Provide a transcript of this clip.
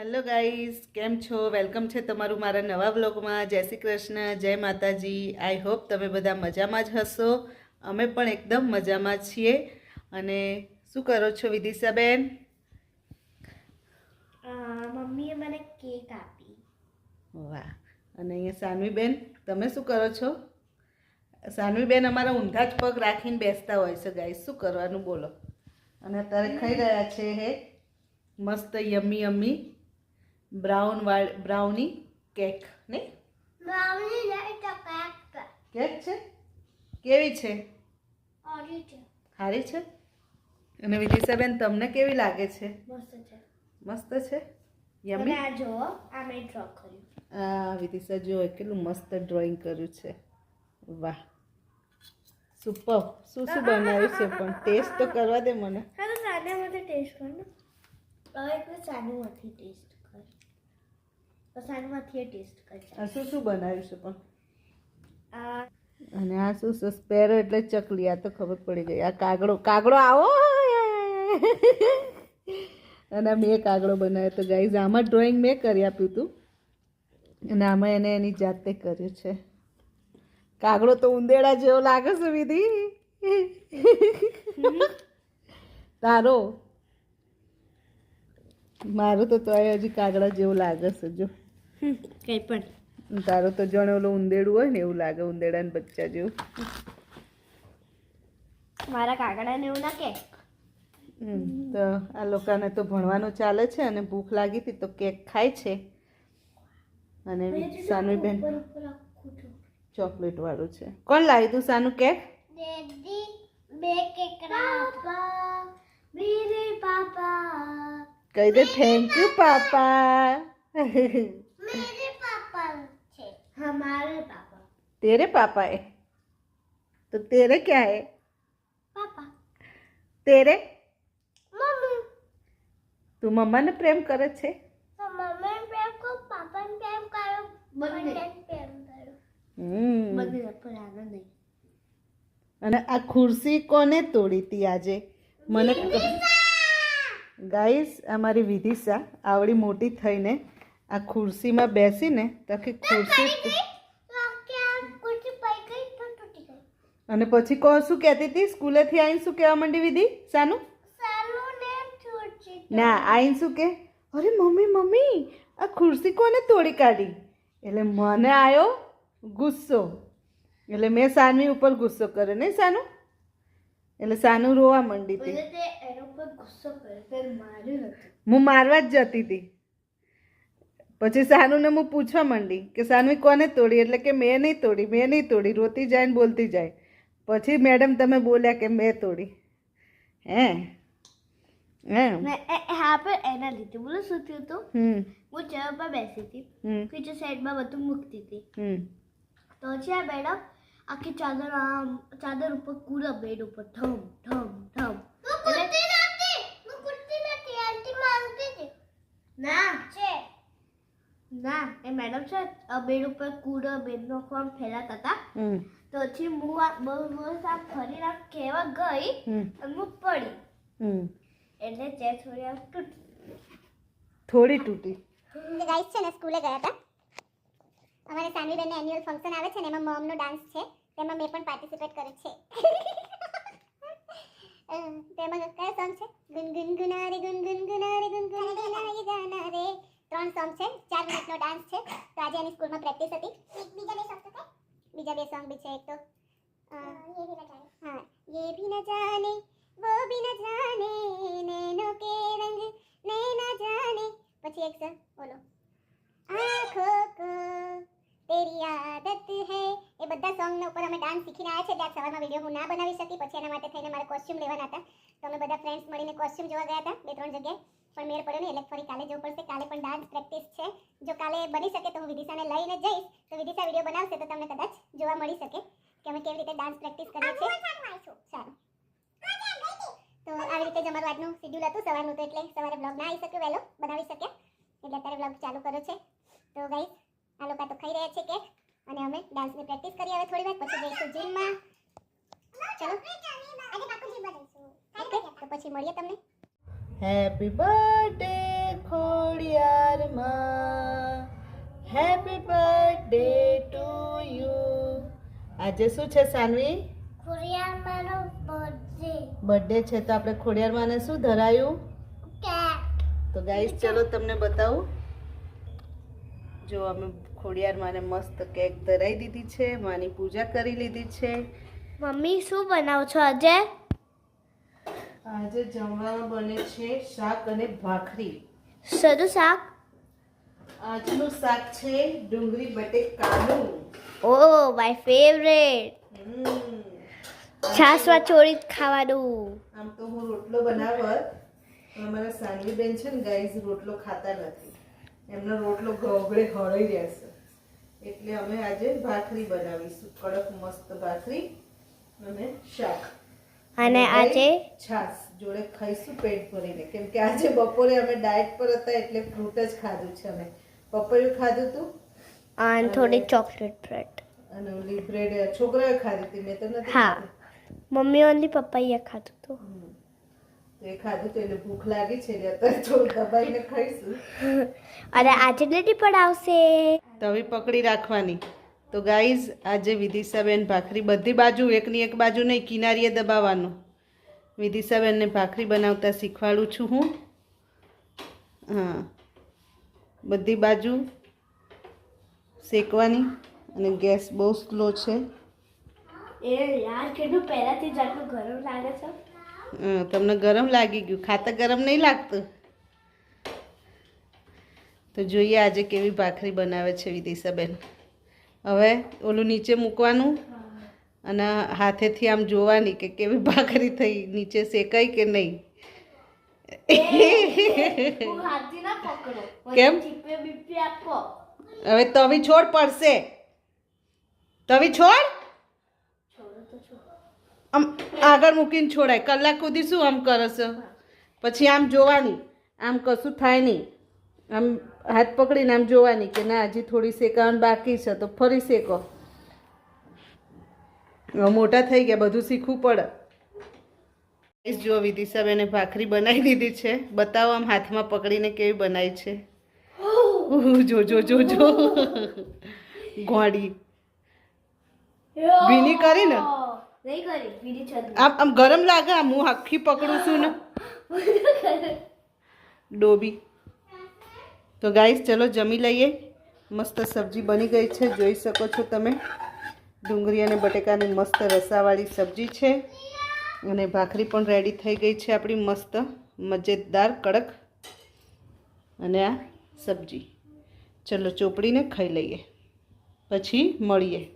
Hello guys કેમ છો? Welcome છે તમારું મારા નવા બ્લોગમાં જય શ્રી કૃષ્ણ જય માતાજી. આઈ હોપ તમે બધા મજામાં જ હશો. અમે પણ એકદમ મજામાં છીએ. અને શું કરો છો વિદિશાબેન? મમ્મીએ મને કેક આપી. વાહ. અને અહીંયા સાનવીબેન તમે શું કરો છો? સાનવીબેન અમારા ઊંધા જ પગ રાખીને બેસતા હોય છે ગાઈઝ. શું કરવાનું બોલો? અને અત્યારે ખાઈ રહ્યા છે હે. મસ્ત યમી યમી. બ્રાઉન વાળ બ્રાઉની કેક નહીં? કેક કેક છે? કેવી છે? સારી છે. અને વિદિશાબેન તમને કેવી લાગે છે? મસ્ત છે. મસ્ત છે? યમી? આ જો આ મેં ડ્રો કર્યું. આ વિદિશા જો કેટલું મસ્ત ડ્રોઈંગ કર્યું છે. વાહ. સુપર શું શું બનાવ્યું છે પણ? ટેસ્ટ તો કરવા દે મને. હા તો સાનામાંથી ટેસ્ટ કરો ને. એક સાનુમાંથી ટેસ્ટ કર ટેસ્ટ કર આ શું શું બનાવ્યું છે પણ? આ અને આ શું સ્પેરો એટલે ચકલી આ તો ખબર પડી ગઈ. આ કાગડો કાગડો આવો! અને મેં કાગડો બનાવ્યો તો ગાઈઝ આમાં ડ્રોઈંગ મેં કરી આપ્યું હતું અને આમાં એને એની જાતે કર્યું છે. કાગડો તો ઉંદેડા જેવો લાગે છે વિધિ. તારો? મારું તો તોય હજી કાગડા જેવું લાગે છે જો. કંઈ પણ. તારું તો જાણે ઓલું ઉંદેડું હોય ને એવું લાગે ઉંદેડાના બચ્ચા જેવું. મારા કાકડાને એવું ના કે? હમ, તો આ લોકોને તો ભણવાનું ચાલે છે અને ભૂખ લાગી હતી તો કેક ખાય છે. અને સાનુબેન ચોકલેટ વાળું છે. કોણ લાવી તું સાનું કેક? દેદી બે કેક પાપા મેરે પાપા. કહી દે થેન્ક યુ પાપા. तेरे पापा है तो तेरे क्या है पापा तेरे मम्मी તું મમ્માને પ્રેમ કરે છે તો મમ્મી પ્રેમ કો પાપા ને પ્રેમ કરો બંને પ્રેમ કરો હમ બંને પર આનંદ નહીં અને આ ખુરશી કોને તોડી હતી આજે મને ગાઈસ અમારી વિદિશા આવડી મોટી થઈને આ ખુરશીમાં બેસીને તખી ખુરશી અને પછી કહો શું કહેતી હતી? સ્કૂલેથી આવીને શું કહેવા માંડી વિધિ? સાનું? ના આવીને શું કે? અરે મમ્મી મમ્મી આ ખુરશી કોને તોડી કાઢી? એટલે મને આવ્યો ગુસ્સો. એટલે મેં સાનવી ઉપર ગુસ્સો કર્યો. નહીં સાનું? એટલે સાનું રોવા માંડી હતી. હું મારવા જ જતી હતી. પછી સાનુને હું પૂછવા માંડી કે સાનવી કોને તોડી? એટલે કે મેં નહીં તોડી મેં નહીં તોડી. રોતી જાય ને બોલતી જાય. પછી મેડમ તમે બોલ્યા કે મેં તોડી. હે? હે? ને હા પણ એના લીધે. બોલો શું થયું હતું હું ચેર પર બેસી હતી. નીચે સાઈડમાં બધું મૂકતી હતી. તો છે આ મેડમ આખી ચાદર આમ ચાદર ઉપર કૂદા બેડ ઉપર ઠમ ઠમ ઠમ ના. છે. ના એ મેડમ છે આ બેડ ઉપર કૂદો બેડનો આમ ફેલાતા હતા. હમ. તો પછી હું આ બહુ બહુ આ ફરીને આમ કહેવા ગઈ અને હું પડી. હમ. એટલે ચેર થોડી આમ તૂટી. થોડી તૂટી. ગાઈસ છે ને સ્કૂલે ગયા હતા. અમારે સાનવીબેનને એન્યુઅલ ફંક્શન આવે છે ને એમાં મોમનો ડાન્સ છે. તેમાં મેં પણ પાર્ટિસિપેટ કર્યું છે. તેમાં કયા સોંગ છે? ગુનગુન ગુનારે ગુનગુન ગુનારે ગુનગુન ગુનારે ગાના રે. ત્રણ સોંગ છે ચાર મિનિટનો ડાન્સ છે. તો આજે એની સ્કૂલમાં પ્રેક્ટિસ હતી. તો બીજા બે સોંગ બી છે એક તો અ, હા ये भी न जाने वो भी न जाने नैनों के रंग नैना जाने પછી એક સર બોલો આંખો કો તેરી આદત હૈ એ બધા સોંગના ઉપર અમે ડાન્સ શીખીને આવ્યા છે એટલે આજ સવારમાં વિડીયો હું ના બનાવી શકી પછી એના માટે થઈને મારે કોસ્ચ્યુમ લેવાના હતા તો અમે બધા ફ્રેન્ડ્સ મળીને કોસ્ચ્યુમ જોવા ગયા હતા બે ત્રણ જગ્યાએ પણ મેળ પડ્યો નહીં એટલે ફરી કાલે જવું પડશે. કાલે પણ ડાન્સ પ્રેક્ટિસ છે. જો કાલે બની શકે તો હું વિદિશાને લઈને જઈશ. તો વિદિશા વીડિયો બનાવશે તો તમને કદાચ જોવા મળી શકે કે અમે કેવી રીતે ડાન્સ પ્રેક્ટિસ કરીએ છીએ. સારું. તો આવી રીતે જ અમારું આજનું શિડ્યુલ હતું સવારનું તો એટલે સવારે બ્લોગ ના આવી શક્યો વહેલો બનાવી શક્યા. એટલે અત્યારે બ્લોગ ચાલુ કર્યો છે. તો ગાઈસ આ લોકો તો ખાઈ રહ્યા છે કેક અને અમે ડાન્સની પ્રેક્ટિસ કરી હવે થોડી વાર પછી જઈશું જીમમાં ચલો. તો પછી મળીએ તમને. હેપી બર્થડે ખોડિયાર માં. હેપી બર્થડે ટુ યુ આજે શું છે સાનવી? ખોડિયાર માનો બર્થડે બર્થડે છે તો આપણે ખોડિયાર માને શું ધરાયું? કેક તો ગાઈસ ચલો તમને બતાવું. જો અમે ખોડિયાર માને મસ્ત કેક ધરાઈ દીધી છે માની પૂજા કરી લીધી છે. મમ્મી શું બનાવ છો આજે? આજે જમવામાં બને છે શાક અને ભાખરી. સદુ શાક? આજનું શાક છે ડુંગળી બટેકાનું ઓ માય ફેવરેટ છાસવા ચોળી ખાવાનું. આમ તો હું રોટલો બનાવત પણ અમારા સાનવી બેન છે ને ગાઈઝ રોટલો ખાતા નથી. એમનો રોટલો ગોગળે હળઈ રહેશે. એટલે અમે આજે ભાખરી બનાવીશું. કડક મસ્ત ભાખરી અને શાક. અને આજે છાસ જોડે ખાઈશું પેટ ભરીને. કેમ કે આજે બપોરે અમે ડાયટ પર હતા એટલે ફ્રૂટ જ ખાધું છે અમે. પપૈયું ખાધું તું? અને થોડી ચોકલેટ બ્રેડ અને ઓલી બ્રેડ છોકરાએ ખાધી હતી મેં તો નથી હા. મમ્મી ખાતું હતું હમ. તો એ ખાધું તો એને ભૂખ લાગી છે એટલે થોડું દબાઈને ખાઈશું. અને આજે નથી પણ આવશે. તવી પકડી રાખવાની. તો ગાઈઝ આજે વિદિશાબેન ભાખરી બધી બાજુ એકની એક બાજુ નહીં કિનારીએ દબાવવાનું. વિદિશાબેનને ભાખરી બનાવતા શીખવાડું છું હું. હા. બધી બાજુ શેકવાની અને ગેસ બહુ સ્લો છે. એ યાર કેટલું પહેલાથી જ આટલું ગરમ લાગે છે. હં, તમને ગરમ લાગી ગયું. ખાતા ગરમ નહીં લાગતું? તો જોઈએ આજે કેવી ભાખરી બનાવે છે વિદિશાબેન હવે ઓલું નીચે મૂકવાનું અને હાથેથી આમ જોવાની કે કેવી ભાખરી થઈ નીચે શેકાઈ કે નહીં. કેમ? હવે તવી છોડ પડશે. તવી છોડો? આમ આગળ મૂકીને છોડાય. કલાક સુધી શું આમ કરશો? પછી આમ જોવાની. આમ કશું થાય નહીં. આમ હાથ પકડીને આમ જોવાની કે ના હજી થોડી શેકાવાનું બાકી છે તો ફરી શેકો. મોટા થઈ ગયા બધું શીખવું પડે. જો વિદિશાબેને ભાખરી બનાવી દીધી છે. બતાવો આમ હાથમાં પકડીને કેવી બનાવી છે. જો જો જો જો. ગોળી ભીની કરી ને? આમ ગરમ લાગે આમ હું આખી પકડું છું ને. ડોબી. તો ગાઈસ, ચલો જમી લઈએ. મસ્ત સબ્જી બની ગઈ છે, જોઈ શકો છો તમે. ડુંગળી અને બટેકાની મસ્ત રસાવાળી સબ્જી છે. અને ભાખરી પણ રેડી થઈ ગઈ છે આપણી મસ્ત, મજેદાર, કડક. અને આ સબ્જી. ચલો ચોપડીને ખાઈ લઈએ. પછી મળીએ.